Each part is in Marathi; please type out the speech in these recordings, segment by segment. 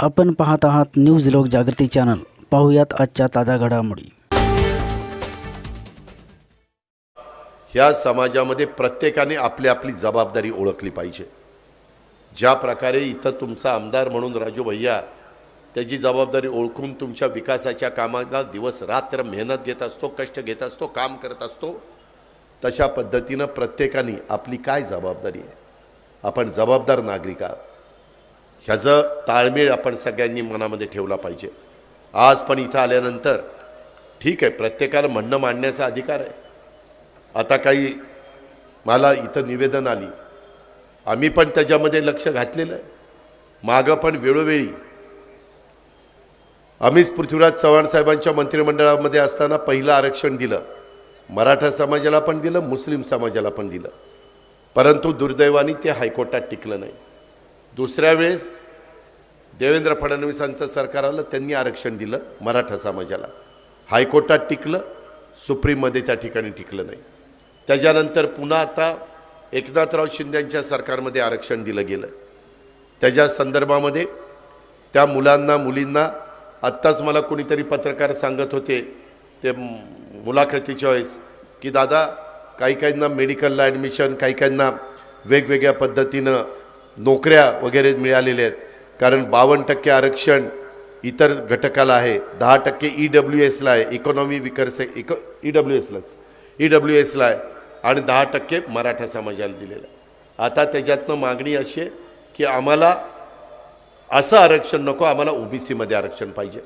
आपण पाहत आहात न्यूज लोक जागृती चॅनल. पाहूयात आजच्या ताज्या घडामोडी. ह्या समाजामध्ये प्रत्येकाने आपली आपली जबाबदारी ओळखली पाहिजे. ज्या प्रकारे इथं तुमचा आमदार म्हणून राजू भैया त्याची जबाबदारी ओळखून तुमच्या विकासाच्या कामाला दिवस रात्र मेहनत घेत असतो कष्ट घेत असतो काम करत असतो तशा पद्धतीनं प्रत्येकाने आपली काय जबाबदारी आहे? आपण जबाबदार नागरिक आहात. ह्याचं ताळमेळ आपण सगळ्यांनी मनामध्ये ठेवला पाहिजे. आज पण इथं आल्यानंतर ठीक आहे प्रत्येकाला म्हणणं मांडण्याचा अधिकार आहे. आता काही मला इथं निवेदन आली. आम्ही पण त्याच्यामध्ये लक्ष घातलेलं आहे. मागं पण वेळोवेळी. आम्हीच पृथ्वीराज चव्हाण साहेबांच्या मंत्रिमंडळामध्ये असताना पहिलं आरक्षण दिलं. मराठा समाजाला पण दिलं मुस्लिम समाजाला पण दिलं. परंतु दुर्दैवाने ते हायकोर्टात टिकलं नाही. दुसऱ्या वेळेस देवेंद्र फडणवीसांचं सरकार आलं त्यांनी आरक्षण दिलं मराठा समाजाला. हायकोर्टात टिकलं सुप्रीममध्ये त्या ठिकाणी टिकलं नाही. त्याच्यानंतर पुन्हा आता एकनाथराव शिंदेच्या सरकारमध्ये आरक्षण दिलं गेलं. त्याच्या संदर्भामध्ये त्या मुलांना मुलींना आत्ताच मला कोणीतरी पत्रकार सांगत होते ते मुलाखतीच्या वेळेस की दादा काही काहींना मेडिकलला ॲडमिशन काही काहींना वेगवेगळ्या पद्धतीनं नोकऱ्या वगैरे मिळालेल्या आहेत. कारण बावन्न टक्के आरक्षण इतर घटकाला आहे. दहा टक्के ई डब्ल्यू एसला आहे. Economy Vickers eco E W एसलाच ई डब्ल्यू एसला आहे. आणि दहा टक्के मराठा समाजाला दिलेलं आहे. आता त्याच्यातनं मागणी अशी आहे की आम्हाला असं आरक्षण नको आम्हाला ओबीसीमध्ये आरक्षण पाहिजे.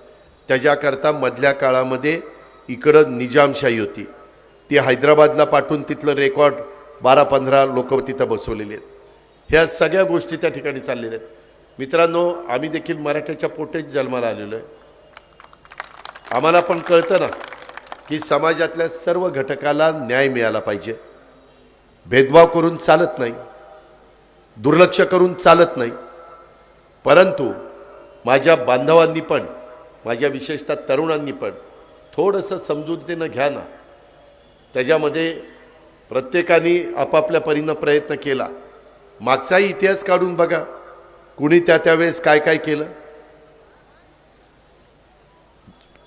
त्याच्याकरता मधल्या काळामध्ये इकडं निजामशाही होती. ती हैदराबादला पाठवून तिथलं रेकॉर्ड बारा पंधरा लोक तिथं बसवलेले आहेत. ह्या सगळ्या गोष्टी त्या ठिकाणी चाललेल्या आहेत. मित्रांनो आम्ही देखील मराठ्याच्या पोटेच जन्माला आलेलो आहे. आम्हाला पण कळतं ना की समाजातल्या सर्व घटकाला न्याय मिळाला पाहिजे. भेदभाव करून चालत नाही. दुर्लक्ष करून चालत नाही. परंतु माझ्या बांधवांनी पण माझ्या विशेषतः तरुणांनी पण थोडंसं समजूतीनं घ्या ना. त्याच्यामध्ये प्रत्येकाने आपापल्या परीनं प्रयत्न केला. मागचाही इतिहास काढून बघा. कुणी त्या त्यावेळेस काय काय केलं?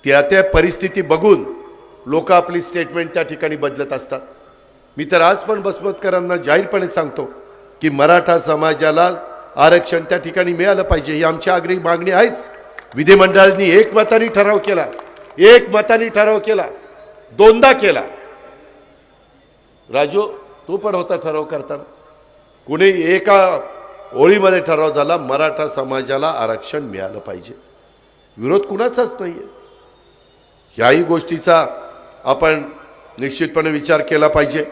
त्या त्या परिस्थिती बघून लोक आपली स्टेटमेंट त्या ठिकाणी बदलत असतात. मी तर आज पण बसमतकरांना जाहीरपणे सांगतो की मराठा समाजाला आरक्षण त्या ठिकाणी मिळालं पाहिजे ही आमची आग्रही मागणी आहेच. विधिमंडळांनी एक मताने ठराव केला. एक मताने ठराव केला. दोनदा केला. राजू तू पण होता ठराव करताना. कुणी एका ओळीमध्ये ठराव झाला मराठा समाजाला आरक्षण मिळालं पाहिजे. विरोध कुणाचाच नाही आहे ह्याही गोष्टीचा आपण निश्चितपणे विचार केला पाहिजे.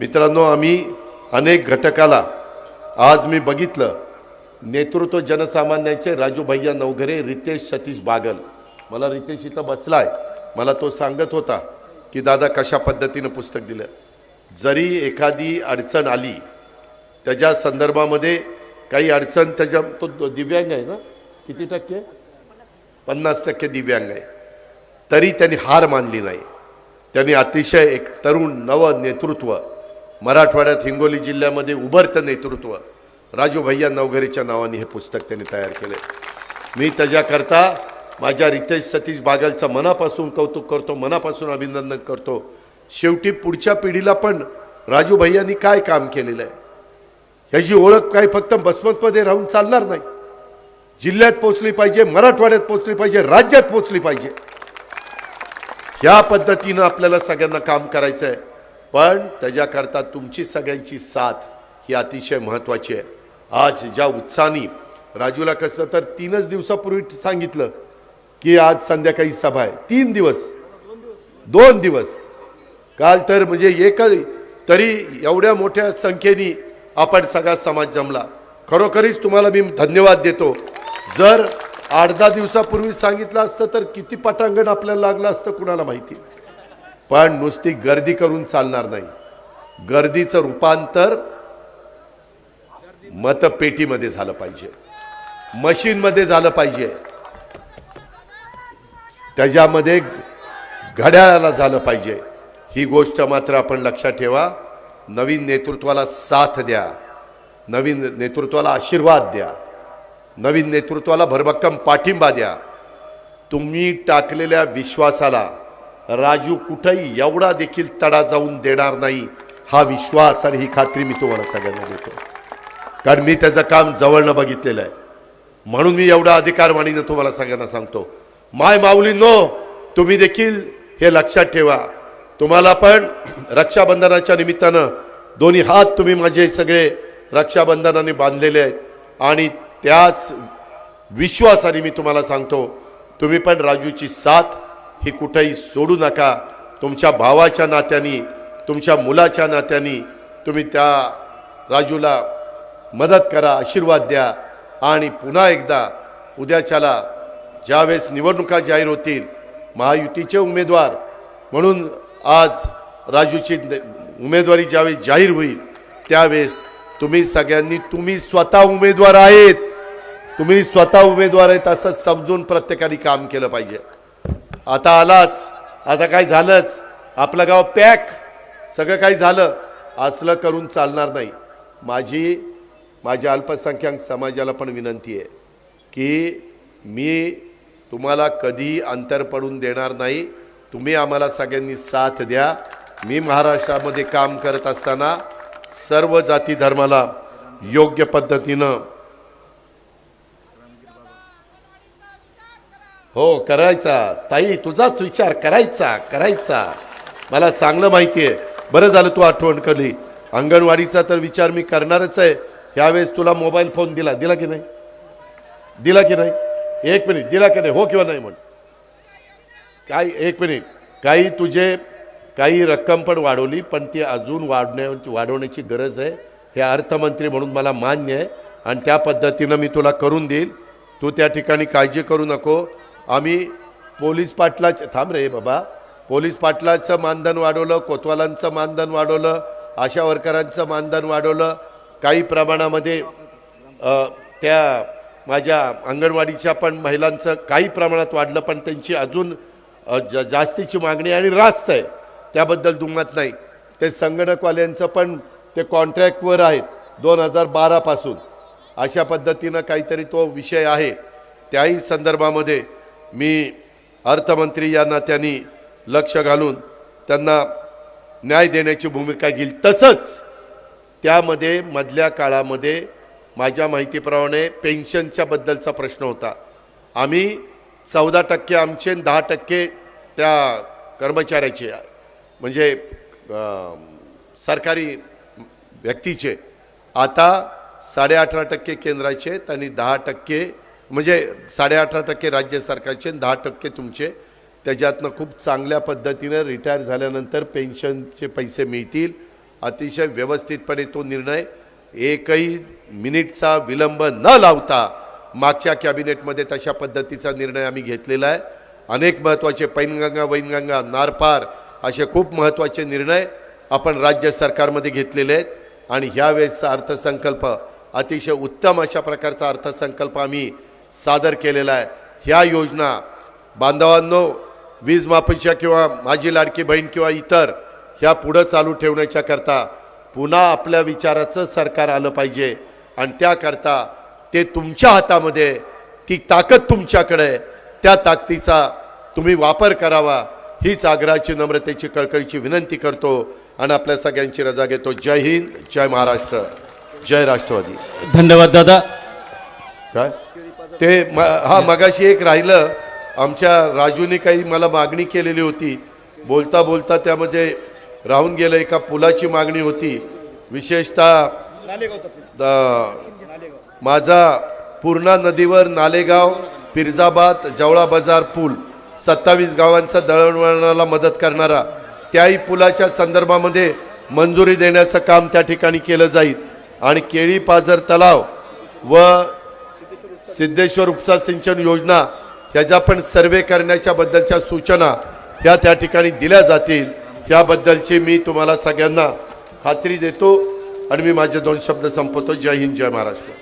मित्रांनो आम्ही अनेक घटकाला आज मी बघितलं नेतृत्व जनसामान्यांचे राजू भैया नवघरे रितेश सतीश बागल. मला रितेश इथं बसलाय. मला तो सांगत होता की दादा कशा पद्धतीनं पुस्तक दिलं? जरी एखादी अडचण आली त्याच्या संदर्भामध्ये काही अडचण त्याच्या तो दिव्यांग आहे ना? किती टक्के? पन्नास टक्के दिव्यांग आहे. तरी त्यांनी हार मानली नाही. त्यांनी अतिशय एक तरुण नव नेतृत्व मराठवाड्यात हिंगोली जिल्ह्यामध्ये उभरतं नेतृत्व राजू भैया नवघरेच्या नावाने हे पुस्तक त्यांनी तयार केले मी त्याच्याकरता माझ्या रितेश सतीश बागलचं मनापासून कौतुक करतो मनापासून अभिनंदन करतो. शेवटी पुढच्या पिढीला पण राजू भैयांनी काय काम केलेलं आहे? त्याची ओळख काय फक्त बसमतमध्ये राहून चालणार नाही. जिल्ह्यात पोचली पाहिजे मराठवाड्यात पोचली पाहिजे राज्यात पोचली पाहिजे. ह्या पद्धतीनं आपल्याला सगळ्यांना काम करायचं आहे पण त्याच्याकरता तुमची सगळ्यांची साथ ही अतिशय महत्त्वाची आहे. आज ज्या उत्साहाने राजूला कसं तर तीनच दिवसापूर्वी सांगितलं की आज संध्याकाळी सभा आहे. तीन दिवस. दोन दिवस. काल तर म्हणजे एक तरी एवढ्या मोठ्या संख्येने आपण सगळा समाज जमला. खरोखरीच तुम्हाला मी धन्यवाद देतो. जर आठ दहा दिवसापूर्वी सांगितलं असतं तर किती पटांगण आपल्याला लागलं असतं कुणाला माहिती? पण नुसती गर्दी करून चालणार नाही. गर्दीचं रूपांतर मतपेटीमध्ये झालं पाहिजे. मशीनमध्ये झालं पाहिजे. त्याच्यामध्ये घड्याळाला झालं पाहिजे. ही गोष्ट मात्र आपण लक्षात ठेवा. नवीन नेतृत्वाला साथ द्या. नवीन नेतृत्वाला आशीर्वाद द्या. नवीन नेतृत्वाला भरभक्कम पाठिंबा द्या. तुम्ही टाकलेल्या विश्वासाला राजू कुठेही एवढा देखील तडा जाऊन देणार नाही हा विश्वास आणि ही खात्री मी तुम्हाला सगळ्यांना देतो. कारण मी त्याचं काम जवळनं बघितलेलं आहे. म्हणून मी एवढा अधिकारवाणीनं तुम्हाला सगळ्यांना सांगतो. माय माऊलींनो तुम्ही देखील हे लक्षात ठेवा. तुम्हाला पण रक्षाबंधनाच्या निमित्तानं दोन्ही हात तुम्ही माझे सगळे रक्षाबंधनाने बांधलेले आहेत. आणि त्याच विश्वासाने मी तुम्हाला सांगतो तुम्ही पण राजूची साथ ही कुठेही सोडू नका. तुमच्या भावाच्या नात्याने तुमच्या मुलाच्या नात्याने तुम्ही त्या राजूला मदत करा आशीर्वाद द्या. आणि पुन्हा एकदा उद्याच्याला ज्यावेळेस निवडणुका जाहीर होतील महायुतीचे उमेदवार म्हणून आज राजूची न- उमेदवारी ज्यावेळेस जाहीर होईल त्यावेळेस तुम्ही सगळ्यांनी तुम्ही स्वतः उमेदवार आहेत. तुम्ही स्वतः उमेदवार आहेत असं समजून प्रत्येकाने काम केलं पाहिजे. आता आलाच आता काय झालंच? आपलं गाव पॅक. सगळं काही झालं. असलं करून चालणार नाही. माझी माझ्या अल्पसंख्याक समाजाला पण विनंती आहे की मी तुम्हाला कधी अंतर पडून देणार नाही. तुम्ही आम्हाला सगळ्यांनी साथ द्या. मी महाराष्ट्रामध्ये काम करत असताना सर्व जाती धर्माला योग्य पद्धतीनं हो करायचा. ताई तुझाच विचार करायचा करायचा. मला चांगलं माहिती आहे बरं झालं तू आठवण केली. अंगणवाडीचा तर विचार मी करणारच आहे. ह्यावेळेस तुला मोबाईल फोन दिला. दिला की नाही? दिला की नाही? एक मिनिट. दिला की नाही? हो किंवा नाही म्हण काय एक मिनिट. काही तुझे काही रक्कम पण वाढवली पण ती अजून वाढण्या वाढवण्याची गरज आहे. हे अर्थमंत्री म्हणून मला मान्य आहे. आणि त्या पद्धतीनं मी तुला करून देईल. तू त्या ठिकाणी काळजी करू नको. आम्ही पोलीस पाटलाच थांब रे बाबा. पोलीस पाटलाचं मानधन वाढवलं कोतवालांचं मानधन वाढवलं आशा वर्करांचं मानधन वाढवलं. काही प्रमाणामध्ये त्या माझ्या अंगणवाडीच्या पण महिलांचं काही प्रमाणात वाढलं पण त्यांची अजून ज जास्तीची मागणी आणि रास्त आहे. त्याबद्दल दुमत नाही. ते संगणकवाल्यांचं पण ते कॉन्ट्रॅक्टवर आहेत दोन हजार बारापासून अशा पद्धतीनं काहीतरी तो विषय आहे. त्याही संदर्भामध्ये मी अर्थमंत्री या नात्याने लक्ष घालून त्यांना न्याय देण्याची भूमिका घेईल. तसंच त्यामध्ये मधल्या काळामध्ये माझ्या माहितीप्रमाणे पेन्शनच्या बद्दलचा प्रश्न होता. आम्ही चौदा टक्के आमचे आणि दहा टक्के त्या कर्मचाऱ्याचे म्हणजे सरकारी व्यक्तीचे. आता साडे अठरा टक्के केंद्राचे आणि दहा टक्के म्हणजे साडे अठरा टक्के राज्य सरकारचे आणि दहा टक्के तुमचे. त्याच्यातनं खूप चांगल्या पद्धतीनं रिटायर झाल्यानंतर पेन्शनचे पैसे मिळतील. अतिशय व्यवस्थितपणे तो निर्णय एकही मिनिटचा विलंब न लावता मागच्या कॅबिनेटमध्ये तशा पद्धतीचा निर्णय आम्ही घेतलेला आहे. अनेक महत्त्वाचे पैनगंगा वैनगंगा नारपार असे खूप महत्त्वाचे निर्णय आपण राज्य सरकारमध्ये घेतलेले आहेत. आणि ह्यावेळेसचा अर्थसंकल्प अतिशय उत्तम अशा प्रकारचा अर्थसंकल्प आम्ही सादर केलेला आहे. ह्या योजना बांधवांनो वीज माफीच्या किंवा माझी लाडकी बहीण किंवा इतर ह्या पुढं चालू ठेवण्याच्या करता पुन्हा आपल्या विचाराचं सरकार आलं पाहिजे. आणि त्याकरता ते तुमच्या हातामध्ये. ती ताकद तुमच्याकडे आहे. त्या ताकदीचा तुम्ही वापर करावा. हीच आग्रहाची नम्रतेची कळकळीची विनंती करतो आणि आपल्या सगळ्यांची रजा घेतो. जय हिंद जय महाराष्ट्र जय राष्ट्रवादी. धन्यवाद दादा. काय? ते म हा मगाशी एक राहिलं. आमच्या राजूने काही मला मागणी केलेली होती. बोलता बोलता त्यामध्ये राहून गेलं एका पुलाची मागणी होती. विशेषतः माझा पूर्णा नदीवर नालेगाव पिरजाबाद जवळा बाजार पूल सत्तावीस गावांचा दळणवळणाला मदत करणारा त्याही पुलाच्या संदर्भामध्ये मंजुरी देण्याचं काम त्या ठिकाणी केलं जाईल. आणि केळी पाजर तलाव व सिद्धेश्वर उपसा सिंचन योजना ह्याचा पण सर्वे करण्याच्या बद्दलच्या सूचना ह्या त्या ठिकाणी दिल्या जातील. ह्याबद्दलची मी तुम्हाला सगळ्यांना खात्री देतो आणि मी माझे दोन शब्द संपवतो. जय हिंद जय महाराष्ट्र.